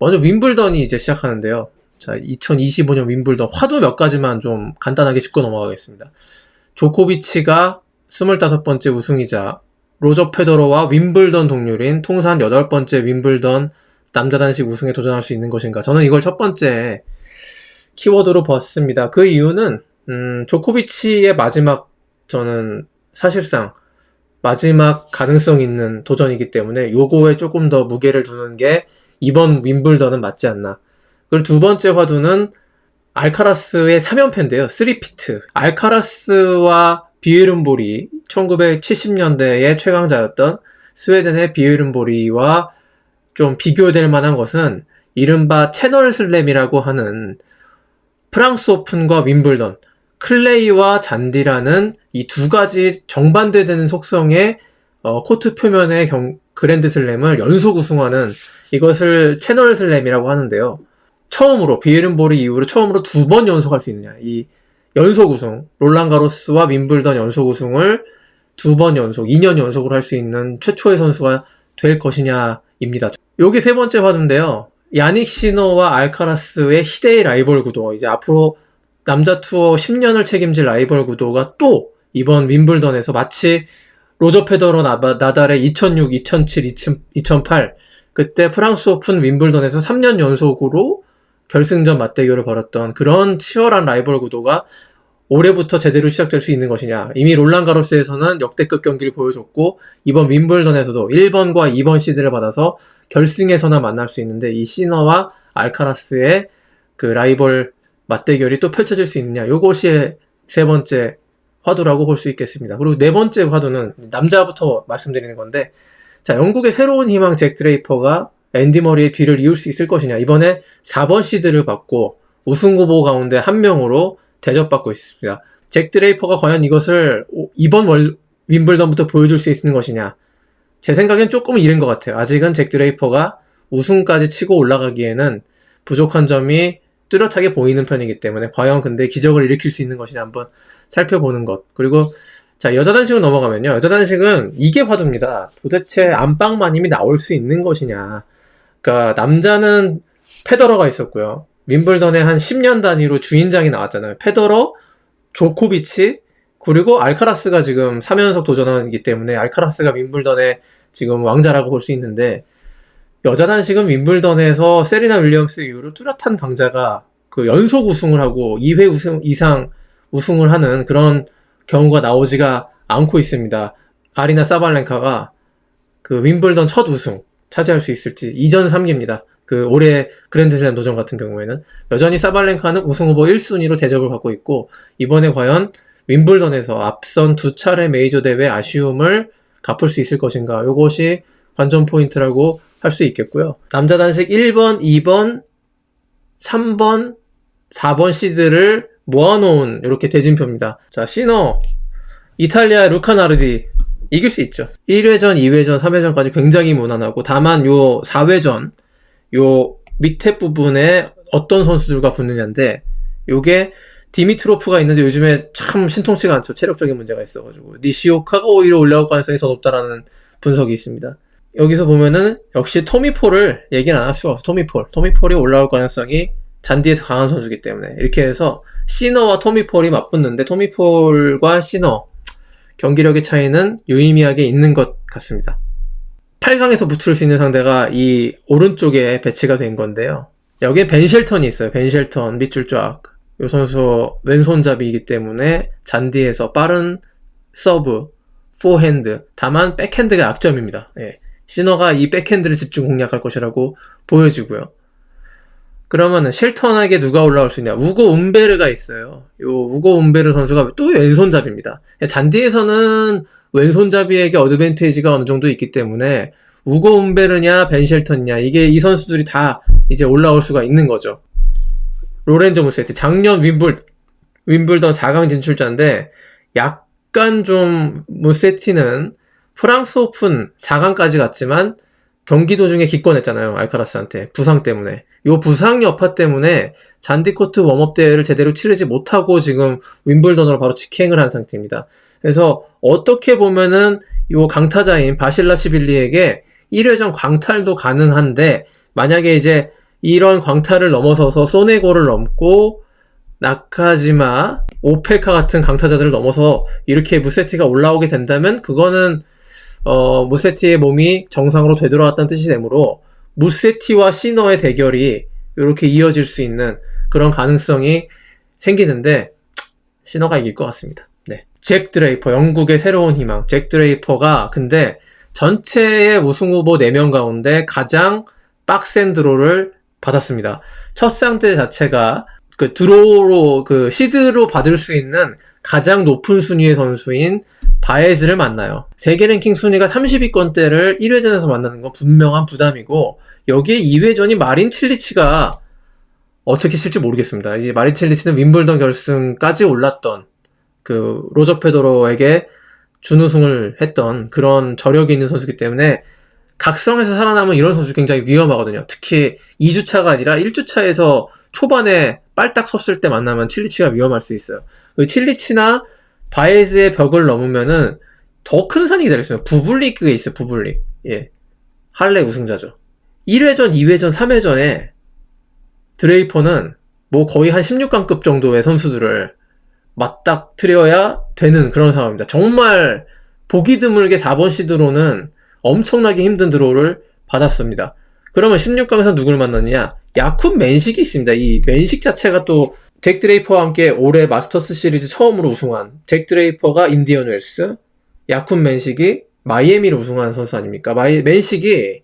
먼저 윈블던이 이제 시작하는데요. 자, 2025년 윈블던 화두 몇 가지만 좀 간단하게 짚고 넘어가겠습니다. 조코비치가 25번째 우승이자 로저 페더러와 윈블던 동률인 통산 8번째 윈블던 남자 단식 우승에 도전할 수 있는 것인가? 저는 이걸 첫 번째 키워드로 봤습니다. 그 이유는 음, 조코비치의 마지막 저는 사실상 마지막 가능성 있는 도전이기 때문에 요거에 조금 더 무게를 두는 게 이번 윈블던은 맞지 않나. 그리고 두 번째 화두는 알카라스의 3연패인데요. 3피트. 알카라스와 비에른보리 1970년대의 최강자였던 스웨덴의 비에른보리와 좀 비교될 만한 것은 이른바 채널 슬램이라고 하는 프랑스 오픈과 윈블던, 클레이와 잔디라는 이 두 가지 정반대되는 속성의 어, 코트 표면의 경, 그랜드 슬램을 연속 우승하는 이것을 채널 슬램이라고 하는데요. 처음으로 비에른보리 이후로 처음으로 두 번 연속할 수 있느냐. 이 연속 우승, 롤랑 가로스와 윈블던 연속 우승을 두 번 연속, 2년 연속으로 할 수 있는 최초의 선수가 될 것이냐입니다. 요게 세 번째 화두인데요. 야닉 시노와 알카라스의 희대의 라이벌 구도, 이제 앞으로 남자 투어 10년을 책임질 라이벌 구도가 또 이번 윈블던에서 마치 로저 페더러 나달의 2006, 2007, 2008 그때 프랑스 오픈 윈블던에서 3년 연속으로 결승전 맞대결을 벌였던 그런 치열한 라이벌 구도가 올해부터 제대로 시작될 수 있는 것이냐. 이미 롤란 가로스에서는 역대급 경기를 보여줬고 이번 윈블던에서도 1번과 2번 시드를 받아서 결승에서나 만날 수 있는데 이 시너와 알카라스의 그 라이벌 맞대결이 또 펼쳐질 수 있느냐. 요것이 세 번째 화두라고 볼 수 있겠습니다. 그리고 네 번째 화두는 남자부터 말씀드리는 건데 자, 영국의 새로운 희망 잭 드레이퍼가 앤디 머리의 뒤를 이을 수 있을 것이냐. 이번에 4번 시드를 받고 우승 후보 가운데 한 명으로 대접받고 있습니다. 잭 드레이퍼가 과연 이것을 이번 월, 윈블던부터 보여줄 수 있는 것이냐. 제 생각엔 조금 이른 것 같아요. 아직은 잭 드레이퍼가 우승까지 치고 올라가기에는 부족한 점이 뚜렷하게 보이는 편이기 때문에 과연 근데 기적을 일으킬 수 있는 것이냐 한번 살펴보는 것. 그리고 자, 여자 단식으로 넘어가면요. 여자 단식은 이게 화두입니다. 도대체 안방마님이 나올 수 있는 것이냐. 그러니까 남자는 페더러가 있었고요. 윈블던에 한 10년 단위로 주인장이 나왔잖아요. 페더러, 조코비치, 그리고 알카라스가 지금 3연속 도전하기 때문에 알카라스가 윈블던의 지금 왕자라고 볼 수 있는데 여자 단식은 윈블던에서 세리나 윌리엄스 이후로 뚜렷한 강자가 그 연속 우승을 하고 2회 우승 이상 우승을 하는 그런 경우가 나오지가 않고 있습니다. 아리나 사발렌카가 그 윈블던 첫 우승 차지할 수 있을지 이전 3기입니다. 그 올해 그랜드슬램 도전 같은 경우에는 여전히 사발렌카는 우승 후보 1순위로 대접을 받고 있고 이번에 과연 윈블던에서 앞선 두 차례 메이저 대회 아쉬움을 갚을 수 있을 것인가 이것이 관전 포인트라고 할 수 있겠고요. 남자 단식 1번, 2번, 3번, 4번 시드를 모아놓은 이렇게 대진표입니다. 자, 시너, 이탈리아 루카 나르디 이길 수 있죠. 1회전, 2회전, 3회전까지 굉장히 무난하고 다만 요 4회전 요 밑에 부분에 어떤 선수들과 붙느냐인데 요게 디미트로프가 있는데 요즘에 참 신통치가 않죠. 체력적인 문제가 있어가지고 니시오카가 오히려 올라올 가능성이 더 높다라는 분석이 있습니다. 여기서 보면은 역시 토미폴을 얘기는 안 할 수가 없어. 토미폴. 토미폴이 올라올 가능성이 잔디에서 강한 선수기 때문에 이렇게 해서 시너와 토미폴이 맞붙는데 토미폴과 시너 경기력의 차이는 유의미하게 있는 것 같습니다. 8강에서 붙을 수 있는 상대가 이 오른쪽에 배치가 된 건데요. 여기에 벤실턴이 있어요. 벤실턴 밑줄 쫙. 이 선수 왼손잡이이기 때문에 잔디에서 빠른 서브, 포핸드. 다만 백핸드가 약점입니다. 예. 시너가 이 백핸드를 집중 공략할 것이라고 보여지고요. 그러면은 실턴에게 누가 올라올 수 있냐? 우고 움베르가 있어요. 요 우고 움베르 선수가 또 왼손잡이입니다. 잔디에서는 왼손잡이에게 어드밴테이지가 어느 정도 있기 때문에 우고 움베르냐 벤 실턴이냐 이게 이 선수들이 다 이제 올라올 수가 있는 거죠. 로렌조 무세티 작년 윈블 윈블던 4강 진출자인데 약간 좀 무세티는 프랑스 오픈 4강까지 갔지만 경기 도중에 기권했잖아요 알카라스한테 부상 때문에 요 부상 여파 때문에 잔디코트 웜업 대회를 제대로 치르지 못하고 지금 윈블던으로 바로 직행을 한 상태입니다. 그래서 어떻게 보면은 요 강타자인 바실라시빌리에게 1회전 광탈도 가능한데 만약에 이제 이런 광탈을 넘어서서 소네고를 넘고 나카지마, 오펠카 같은 강타자들을 넘어서 이렇게 무세티가 올라오게 된다면 그거는 어, 무세티의 몸이 정상으로 되돌아왔다는 뜻이 되므로 무세티와 시너의 대결이 이렇게 이어질 수 있는 그런 가능성이 생기는데 시너가 이길 것 같습니다. 네. 잭 드레이퍼, 영국의 새로운 희망. 잭 드레이퍼가 근데 전체의 우승 후보 4명 가운데 가장 빡센 드로를 받았습니다. 첫 상대 자체가 그 드로로 그 시드로 받을 수 있는 가장 높은 순위의 선수인 바에즈를 만나요. 세계 랭킹 순위가 30위권대를 1회전에서 만나는 건 분명한 부담이고 여기에 2회전이 마린 칠리치가 어떻게 칠지 모르겠습니다. 이제 마린 칠리치는 윈블던 결승까지 올랐던 그 로저 페도로에게 준우승을 했던 그런 저력이 있는 선수기 때문에 각성에서 살아남은 이런 선수 굉장히 위험하거든요. 특히 2주차가 아니라 1주차에서 초반에 빨딱 섰을 때 만나면 칠리치가 위험할 수 있어요. 그 칠리치나 바에즈의 벽을 넘으면은 더 큰 산이 기다렸어요. 부블릭에 있어요, 부블릭. 예. 할레 우승자죠. 1회전, 2회전, 3회전에 드레이퍼는 뭐 거의 한 16강급 정도의 선수들을 맞닥뜨려야 되는 그런 상황입니다. 정말 보기 드물게 4번 시드로는 엄청나게 힘든 드로우를 받았습니다. 그러면 16강에서 누굴 만났느냐? 야쿤 맨식이 있습니다. 이 맨식 자체가 또 잭 드레이퍼와 함께 올해 마스터스 시리즈 처음으로 우승한 잭 드레이퍼가 인디언 웰스, 야쿤 맨식이 마이애미를 우승한 선수 아닙니까? 마이, 맨식이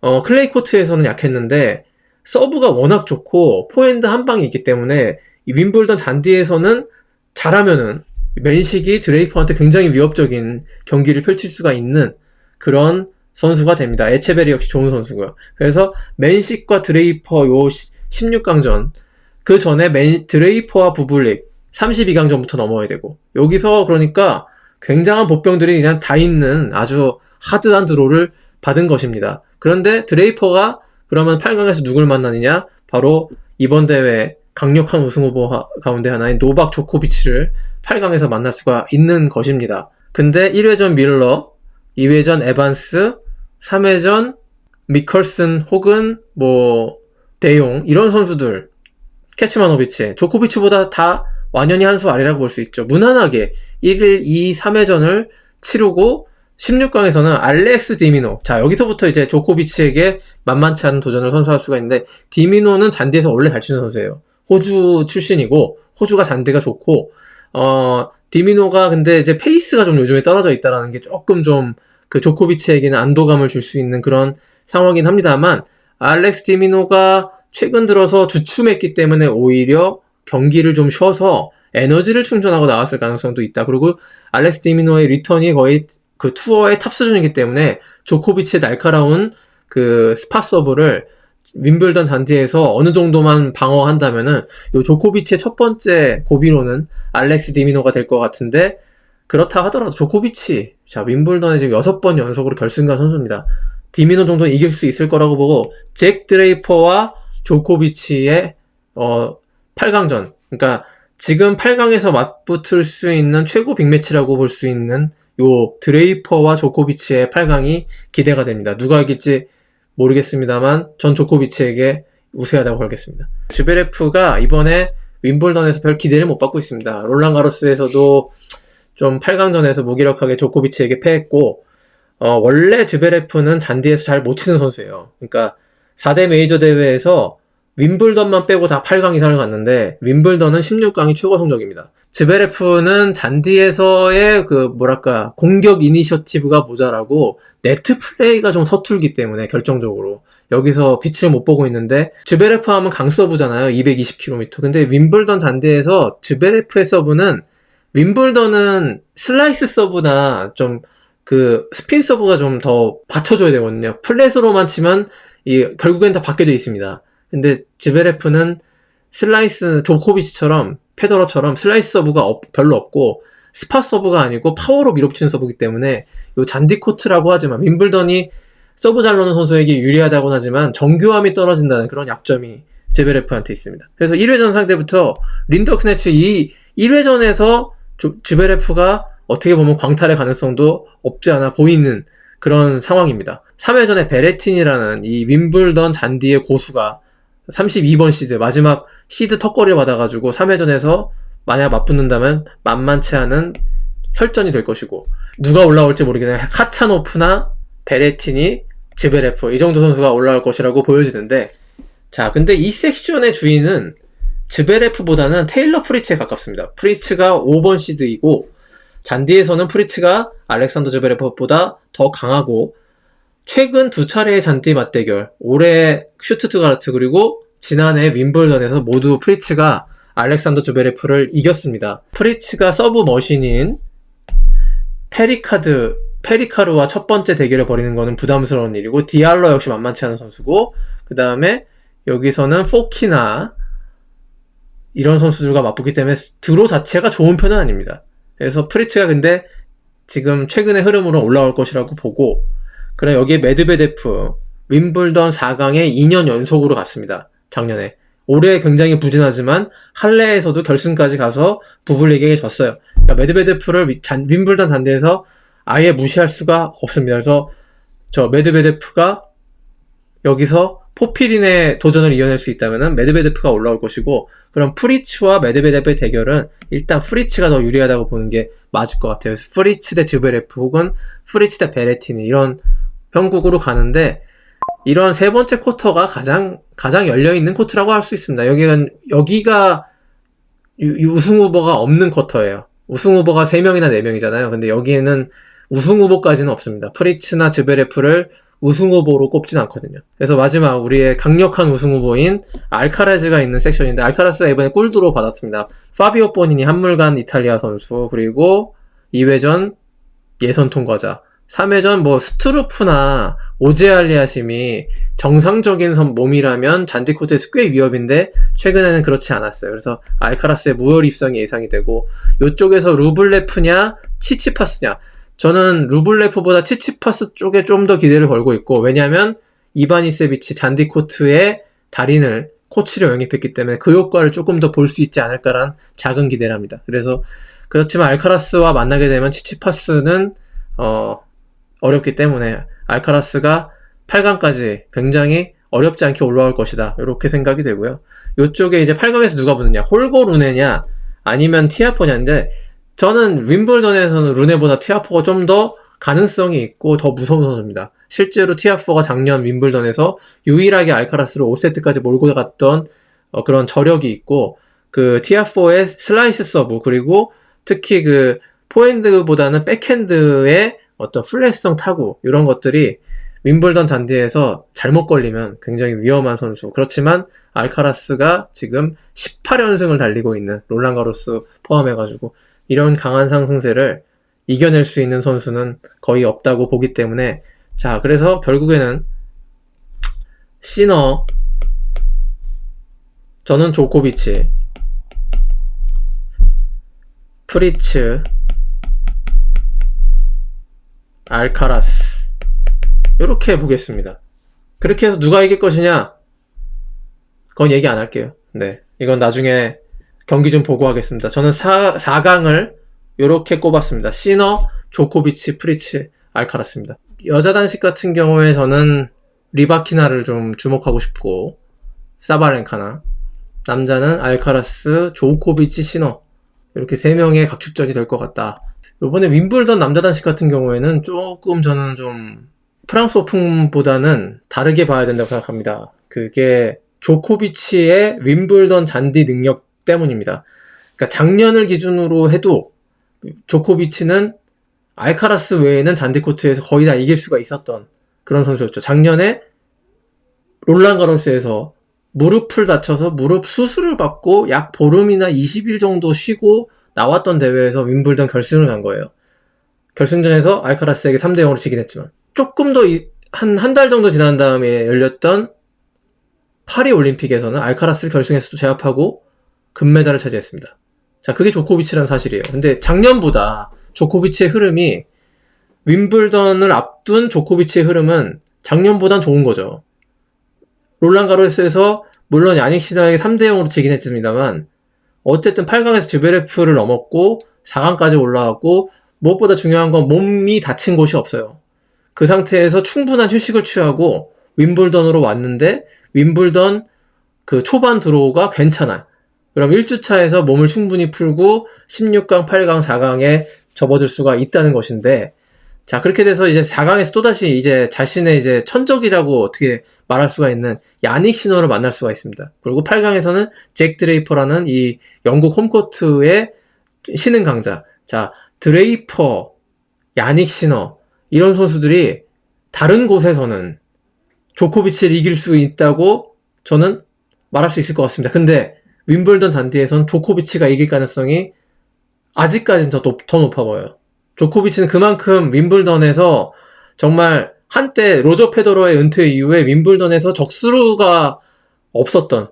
어, 클레이 코트에서는 약했는데 서브가 워낙 좋고 포핸드 한 방이 있기 때문에 이 윈블던 잔디에서는 잘하면은 맨식이 드레이퍼한테 굉장히 위협적인 경기를 펼칠 수가 있는 그런 선수가 됩니다. 에체베리 역시 좋은 선수고요. 그래서 맨식과 드레이퍼 요 16강전 그 전에 맨, 드레이퍼와 부블릭 32강 전부터 넘어야 되고 여기서 그러니까 굉장한 보병들이 그냥 다 있는 아주 하드한 드로를 받은 것입니다. 그런데 드레이퍼가 그러면 8강에서 누굴 만나느냐? 바로 이번 대회 강력한 우승 후보 가운데 하나인 노박 조코비치를 8강에서 만날 수가 있는 것입니다. 근데 1회전 밀러, 2회전 에반스, 3회전 미컬슨 혹은 뭐 대용 이런 선수들 캐치마노비치, 조코비치보다 다 완연히 한 수 아래라고 볼 수 있죠. 무난하게 1일 2, 3회전을 치르고 16강에서는 알렉스 디미노. 자, 여기서부터 이제 조코비치에게 만만치 않은 도전을 선수할 수가 있는데, 디미노는 잔디에서 원래 잘 치는 선수예요. 호주 출신이고, 호주가 잔디가 좋고, 어, 디미노가 근데 이제 페이스가 좀 요즘에 떨어져 있다라는 게 조금 좀 그 조코비치에게는 안도감을 줄 수 있는 그런 상황이긴 합니다만, 알렉스 디미노가 최근 들어서 주춤했기 때문에 오히려 경기를 좀 쉬어서 에너지를 충전하고 나왔을 가능성도 있다. 그리고 알렉스 디미노의 리턴이 거의 그 투어의 탑 수준이기 때문에 조코비치의 날카로운 그 스파 서브를 윈블던 잔디에서 어느 정도만 방어한다면은 요 조코비치의 첫 번째 고비로는 알렉스 디미노가 될 것 같은데 그렇다 하더라도 조코비치 자 윈블던에 지금 여섯 번 연속으로 결승간 선수입니다. 디미노 정도는 이길 수 있을 거라고 보고 잭 드레이퍼와 조코비치의 어 8강전 그러니까 지금 8강에서 맞붙을 수 있는 최고 빅매치라고 볼 수 있는 요 드레이퍼와 조코비치의 8강이 기대가 됩니다. 누가 이길지 모르겠습니다만 전 조코비치에게 우세하다고 걸겠습니다. 주베레프가 이번에 윈블던에서 별 기대를 못 받고 있습니다. 롤랑 가로스에서도 좀 8강전에서 무기력하게 조코비치에게 패했고 어, 원래 주베레프는 잔디에서 잘 못 치는 선수예요. 그러니까 4대 메이저 대회에서 윈블던만 빼고 다 8강 이상을 갔는데 윈블던은 16강이 최고 성적입니다. 즈베레프는 잔디에서의 그 뭐랄까 공격 이니셔티브가 모자라고 네트 플레이가 좀 서툴기 때문에 결정적으로 여기서 빛을 못 보고 있는데 즈베레프 하면 강 서브잖아요. 220km. 근데 윈블던 잔디에서 즈베레프의 서브는 윈블던은 슬라이스 서브나 좀 그 스핀 서브가 좀 더 받쳐줘야 되거든요. 플랫으로만 치면 이 결국엔 다 받게 돼 있습니다. 근데 즈베레프는 슬라이스 조코비치처럼 페더러처럼 슬라이스 서브가 없, 별로 없고 스파 서브가 아니고 파워로 밀어붙이는 서브기 때문에 요 잔디 코트라고 하지만 윈블던이 서브 잘 넣는 선수에게 유리하다고는 하지만 정교함이 떨어진다는 그런 약점이 제베레프한테 있습니다. 그래서 1회전 상대부터 린더 크네츠 이 1회전에서 주베레프가 어떻게 보면 광탈의 가능성도 없지 않아 보이는 그런 상황입니다. 3회전에 베레틴이라는 이 윈블던 잔디의 고수가 32번 시드 마지막 시드 턱걸이를 받아가지고 3회전에서 만약 맞붙는다면 만만치 않은 혈전이 될 것이고 누가 올라올지 모르겠는데 카차노프나 베레티니 지베레프 이 정도 선수가 올라올 것이라고 보여지는데 자 근데 이 섹션의 주인은 즈베레프보다는 테일러 프리츠에 가깝습니다. 프리츠가 5번 시드이고 잔디에서는 프리츠가 알렉산더 즈베레프보다 더 강하고 최근 두 차례의 잔디 맞대결 올해 슈트트가르트 그리고 지난해 윈블던에서 모두 프리츠가 알렉산더 즈베레프를 이겼습니다. 프리츠가 서브 머신인 페리카드 페리카르와 첫 번째 대결을 벌이는 것은 부담스러운 일이고 디알러 역시 만만치 않은 선수고 그 다음에 여기서는 포키나 이런 선수들과 맞붙기 때문에 드로 자체가 좋은 편은 아닙니다. 그래서 프리츠가 근데 지금 최근의 흐름으로 올라올 것이라고 보고 그래 여기에 메드베데프 윈블던 4강에 2년 연속으로 갔습니다. 작년에 올해 굉장히 부진하지만 할레에서도 결승까지 가서 부블리게에 졌어요. 그러니까 메드베데프를 윈블던 단대에서 아예 무시할 수가 없습니다. 그래서 저 메드베데프가 여기서 포피린의 도전을 이어낼 수 있다면 메드베데프가 올라올 것이고 그럼 프리츠와 메드베데프의 대결은 일단 프리츠가 더 유리하다고 보는 게 맞을 것 같아요. 프리츠 대 즈베레프 혹은 프리츠 대 베레티니 이런 형국으로 가는데 이런 세 번째 쿼터가 가장 가장 열려 있는 코트라고 할 수 있습니다. 여기가 여기가 유, 우승 후보가 없는 쿼터예요. 우승 후보가 3명이나 4명이잖아요. 근데 여기에는 우승 후보까지는 없습니다. 프리츠나 즈베레프를 우승 후보로 꼽진 않거든요. 그래서 마지막 우리의 강력한 우승 후보인 알카라즈가 있는 섹션인데 알카라스가 이번에 꿀드로 받았습니다. 파비오 보니니 한물간 이탈리아 선수 그리고 2회전 예선 통과자 3회전 뭐 스트루프나 오제알리아심이 정상적인 선 몸이라면 잔디 코트에서 꽤 위협인데 최근에는 그렇지 않았어요. 그래서 알카라스의 무혈 입성이 예상이 되고 이쪽에서 루블레프냐 치치파스냐 저는 루블레프보다 치치파스 쪽에 좀 더 기대를 걸고 있고 왜냐하면 이바니세비치 잔디 코트의 달인을 코치로 영입했기 때문에 그 효과를 조금 더 볼 수 있지 않을까란 작은 기대를 합니다. 그래서 그렇지만 알카라스와 만나게 되면 치치파스는 어, 어렵기 때문에 알카라스가 8강까지 굉장히 어렵지 않게 올라올 것이다. 이렇게 생각이 되고요. 이쪽에 이제 8강에서 누가 붙느냐? 홀고 루네냐? 아니면 티아포냐인데 저는 윈블던에서는 루네보다 티아포가 좀 더 가능성이 있고 더 무서운 선수입니다. 실제로 티아포가 작년 윈블던에서 유일하게 알카라스를 5세트까지 몰고 갔던 어, 그런 저력이 있고 그 티아포의 슬라이스 서브 그리고 특히 그 포핸드보다는 백핸드의 어떤 플랫성 타구 이런 것들이 윈블던 잔디에서 잘못 걸리면 굉장히 위험한 선수. 그렇지만 알카라스가 지금 18연승을 달리고 있는 롤란 가로스 포함해가지고 이런 강한 상승세를 이겨낼 수 있는 선수는 거의 없다고 보기 때문에 자 그래서 결국에는 시너 저는 조코비치 프리츠 알카라스 이렇게 보겠습니다. 그렇게 해서 누가 이길 것이냐? 그건 얘기 안 할게요. 네. 이건 나중에 경기 좀 보고 하겠습니다. 저는 4, 4강을 이렇게 꼽았습니다. 시너, 조코비치, 프리츠, 알카라스입니다. 여자 단식 같은 경우에 저는 리바키나를 좀 주목하고 싶고 사바렌카나 남자는 알카라스, 조코비치, 시너 이렇게 세 명의 각축전이 될 것 같다. 이번에 윈블던 남자 단식 같은 경우에는 조금 저는 좀 프랑스 오픈보다는 다르게 봐야 된다고 생각합니다. 그게 조코비치의 윈블던 잔디 능력 때문입니다. 그러니까 작년을 기준으로 해도 조코비치는 알카라스 외에는 잔디 코트에서 거의 다 이길 수가 있었던 그런 선수였죠. 작년에 롤란 가로스에서 무릎을 다쳐서 무릎 수술을 받고 약 보름이나 20일 정도 쉬고 나왔던 대회에서 윈블던 결승을 간 거예요. 결승전에서 알카라스에게 3대 0으로 지긴 했지만 조금 더 한 한 달 정도 지난 다음에 열렸던 파리 올림픽에서는 알카라스를 결승에서도 제압하고 금메달을 차지했습니다. 자, 그게 조코비치라는 사실이에요. 근데 작년보다 조코비치의 흐름이 윈블던을 앞둔 조코비치의 흐름은 작년보단 좋은 거죠. 롤란 가로스에서 물론 야닉 시나에게 3대 0으로 지긴 했습니다만 어쨌든 8강에서 즈베레프를 넘었고 4강까지 올라왔고 무엇보다 중요한 건 몸이 다친 곳이 없어요. 그 상태에서 충분한 휴식을 취하고 윈블던으로 왔는데 윈블던 그 초반 드로우가 괜찮아. 그럼 1주차에서 몸을 충분히 풀고 16강, 8강, 4강에 접어들 수가 있다는 것인데, 자, 그렇게 돼서 이제 4강에서 또다시 이제 자신의 이제 천적이라고 어떻게 말할 수가 있는 야닉 시너를 만날 수가 있습니다. 그리고 8강에서는 잭 드레이퍼라는 이 영국 홈코트의 신흥 강자. 자, 드레이퍼, 야닉 시너, 이런 선수들이 다른 곳에서는 조코비치를 이길 수 있다고 저는 말할 수 있을 것 같습니다. 근데 윈블던 잔디에선 조코비치가 이길 가능성이 아직까지는 더, 높, 더 높아 보여요. 조코비치는 그만큼 윈블던에서 정말 한때 로저 페더러의 은퇴 이후에 윈블던에서 적수루가 없었던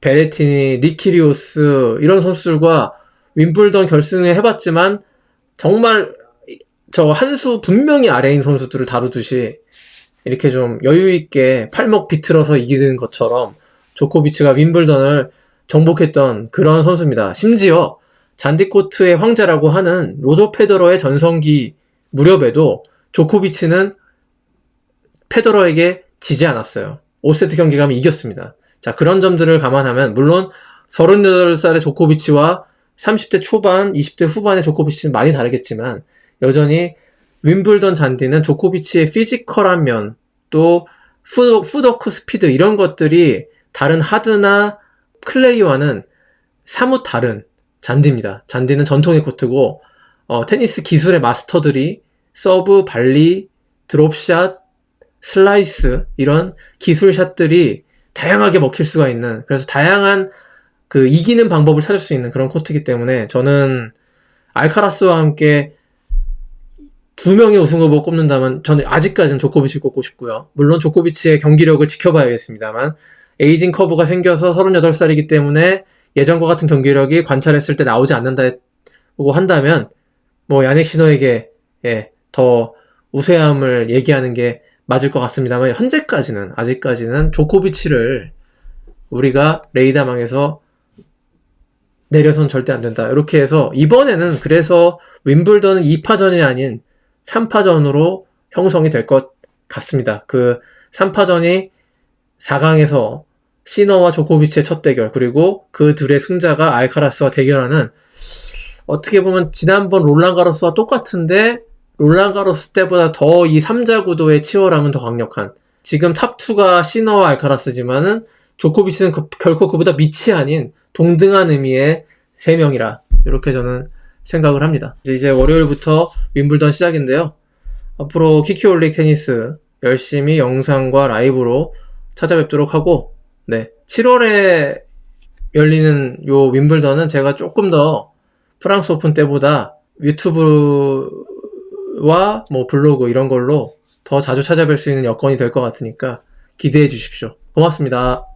베레티니, 니키리오스 이런 선수들과 윈블던 결승을 해봤지만 정말 저 한 수 분명히 아래인 선수들을 다루듯이 이렇게 좀 여유 있게 팔목 비틀어서 이기는 것처럼 조코비치가 윈블던을 정복했던 그런 선수입니다. 심지어 잔디코트의 황제라고 하는 로저 페더러의 전성기 무렵에도 조코비치는 페더러에게 지지 않았어요. 5세트 경기 가면 이겼습니다. 자, 그런 점들을 감안하면, 물론 38살의 조코비치와 30대 초반, 20대 후반의 조코비치는 많이 다르겠지만, 여전히 윈블던 잔디는 조코비치의 피지컬한 면, 또 푸, 푸더크 스피드 이런 것들이 다른 하드나 클레이와는 사뭇 다른 잔디입니다. 잔디는 전통의 코트고, 어, 테니스 기술의 마스터들이 서브, 발리, 드롭샷, 슬라이스 이런 기술샷들이 다양하게 먹힐 수가 있는 그래서 다양한 그 이기는 방법을 찾을 수 있는 그런 코트이기 때문에 저는 알카라스와 함께 두 명의 우승 후보 꼽는다면 저는 아직까지는 조코비치 꼽고 싶고요. 물론 조코비치의 경기력을 지켜봐야겠습니다만 에이징 커브가 생겨서 38살이기 때문에 예전과 같은 경기력이 관찰했을 때 나오지 않는다고 한다면 뭐 야넥 시너에게 예, 더 우세함을 얘기하는 게 맞을 것 같습니다만 현재까지는 아직까지는 조코비치를 우리가 레이다망에서 내려선 절대 안 된다. 이렇게 해서 이번에는 그래서 윈블던은 2파전이 아닌 3파전으로 형성이 될 것 같습니다. 그 3파전이 4강에서 시너와 조코비치의 첫 대결 그리고 그 둘의 승자가 알카라스와 대결하는 어떻게 보면 지난번 롤랑가로스와 똑같은데 롤랑가로스 때보다 더 이 3자 구도의 치열함은 더 강력한 지금 탑2가 시너와 알카라스지만은 조코비치는 그, 결코 그보다 밑이 아닌 동등한 의미의 3명이라 이렇게 저는 생각을 합니다. 이제, 월요일부터 윈블던 시작인데요. 앞으로 키키올릭 테니스 열심히 영상과 라이브로 찾아뵙도록 하고 네 7월에 열리는 요 윈블던은 제가 조금 더 프랑스 오픈 때보다 유튜브 와 뭐 블로그 이런 걸로 더 자주 찾아뵐 수 있는 여건이 될 것 같으니까 기대해 주십시오. 고맙습니다.